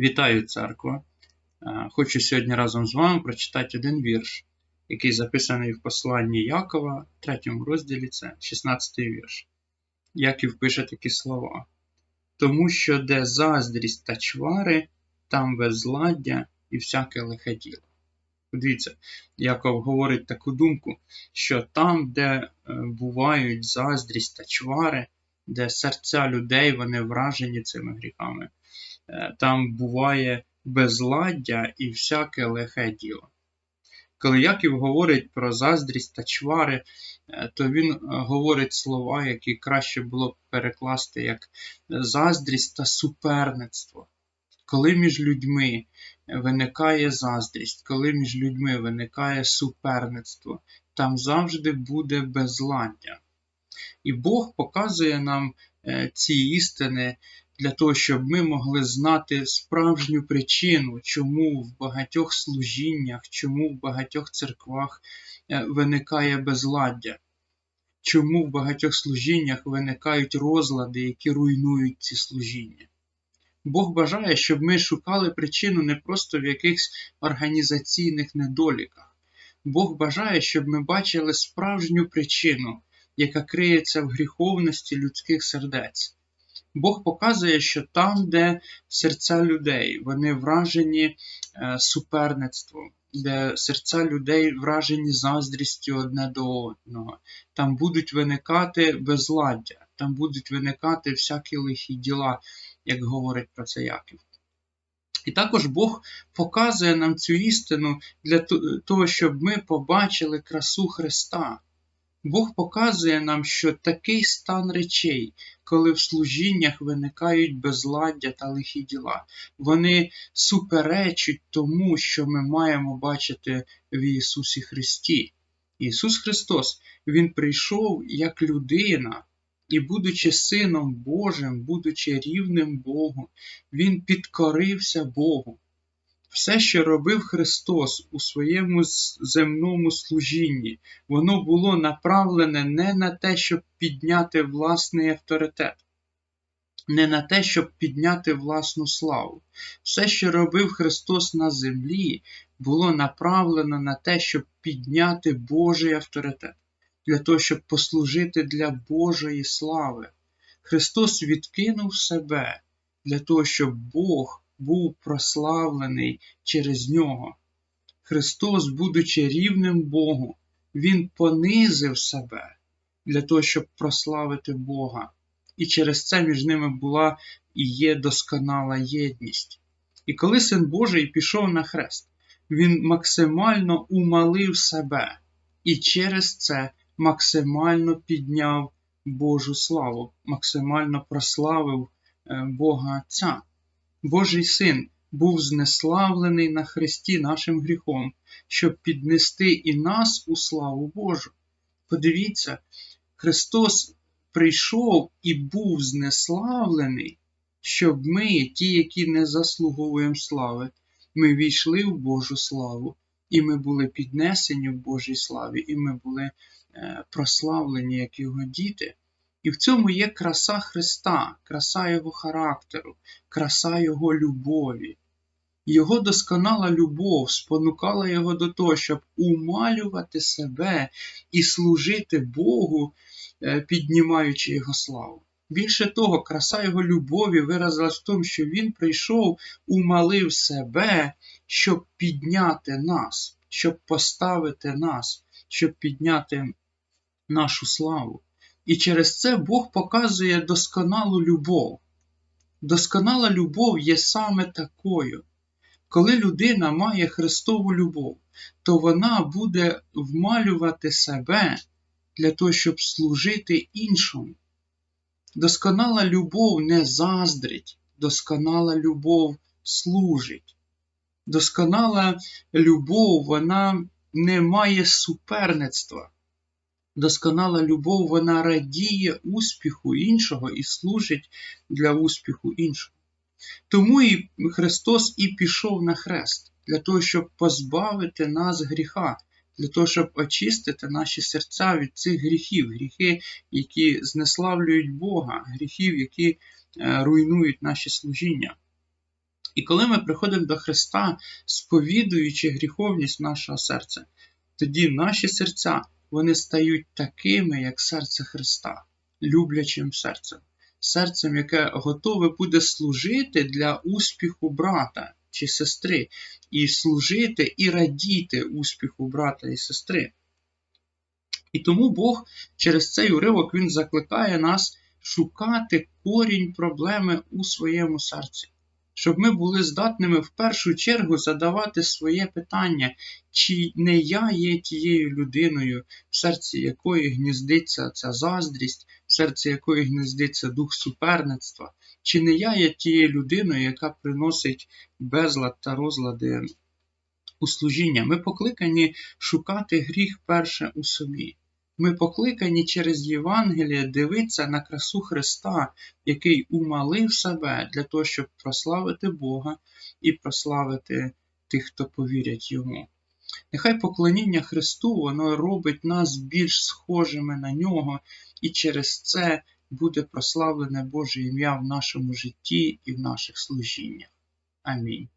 Вітаю, церква! Е, Хочу сьогодні разом з вами прочитати один вірш, який записаний в посланні Якова, 3 розділі, це 16 вірш. Яків пише такі слова. Тому що де заздрість та чвари, там безладдя і всяке лихе діло. Подивіться, Яков говорить таку думку, що там, де е, бувають заздрість та чвари, де серця людей вони вражені цими гріхами, там буває безладдя і всяке лихе діло. Коли Яків говорить про заздрість та чвари, е, то він е, говорить слова, які краще було б перекласти як заздрість та суперництво. Коли між людьми виникає заздрість, коли між людьми виникає суперництво, там завжди буде безладдя. І Бог показує нам е, ці істини для того, щоб ми могли знати справжню причину, чому в багатьох служіннях, чому в багатьох церквах е, виникає безладдя, чому в багатьох служіннях виникають розлади, які руйнують ці служіння. Бог бажає, щоб ми шукали причину не просто в якихось організаційних недоліках. Бог бажає, щоб ми бачили справжню причину, яка криється в гріховності людських сердець. Бог показує, що там, де серця людей, вони вражені е, суперництвом, де серця людей вражені заздрістю одне до одного, там будуть виникати безладдя, там будуть виникати всякі лихі діла, як говорить про це Яків. І також Бог показує нам цю істину для того, щоб ми побачили красу Христа. Бог показує нам, що такий стан речей, коли в служіннях виникають безладдя та лихі діла, вони суперечать тому, що ми маємо бачити в Ісусі Христі. Ісус Христос, Він прийшов як людина, і, будучи Сином Божим, будучи рівним Богу, Він підкорився Богу. Все, що робив Христос у своєму земному служінні, воно було направлене не на те, щоб підняти власний авторитет, не на те, щоб підняти власну славу. Все, що робив Христос на землі, було направлено на те, щоб підняти Божий авторитет, для того, щоб послужити для Божої слави. Христос відкинув себе для того, щоб Бог був прославлений через нього. Христос, будучи рівним Богу, Він понизив себе для того, щоб прославити Бога. І через це між ними була і є досконала єдність. І коли Син Божий пішов на хрест, Він максимально умалив себе і через це максимально підняв Божу славу, максимально прославив е, Бога Отця. Божий син був знеславлений на хресті нашим гріхом, щоб піднести і нас у славу Божу. Подивіться, Христос прийшов і був знеславлений, щоб ми, ті, які не заслуговуємо слави, ми війшли в Божу славу, і ми були піднесені в Божій славі, і ми були е, прославлені, як Його діти. І в цьому є краса Христа, краса Його характеру, краса Його любові. Його досконала любов спонукала його до того, щоб умалювати себе і служити Богу, е, піднімаючи Його славу. Більше того, краса Його любові виразилась в тому, що Він прийшов, умалив себе, щоб підняти нас, щоб поставити нас, щоб підняти нашу славу. І через це Бог показує досконалу любов. Досконала любов є саме такою. Коли людина має Христову любов, то вона буде вмалювати себе для того, щоб служити іншому. Досконала любов не заздрить, досконала любов служить. Досконала любов, вона не має суперництва досконала любов вона радіє успіху іншого і служить для успіху іншого. Тому і Христос і пішов на хрест, для того, щоб позбавити нас гріха, для того, щоб очистити наші серця від цих гріхів, гріхи, які знеславлюють Бога, гріхів, які е, руйнують наші служіння. І коли ми приходимо до Христа, сповідуючи гріховність нашого серця, тоді наші серця вони стають такими, як серце Христа, люблячим серцем, серцем, яке готове буде служити для успіху брата чи сестри, і служити і радіти успіху брата і сестри. І тому Бог через цей уривок Він закликає нас шукати корінь проблеми у своєму серці, щоб ми були здатними в першу чергу задавати своє питання, чи не я є тією людиною, в серці якої гніздиться ця заздрість, в серці якої гніздиться дух суперництва, чи не я є тією людиною, яка приносить безлад та розлади у служіння. Ми покликані шукати гріх перше у собі. Ми покликані через Євангеліє дивитися на красу Христа, який умалив себе для того, щоб прославити Бога і прославити тих, хто повірять йому. Нехай поклоніння Христу воно робить нас більш схожими на нього, і через це буде прославлене Боже ім'я в нашому житті і в наших служіннях. Амінь.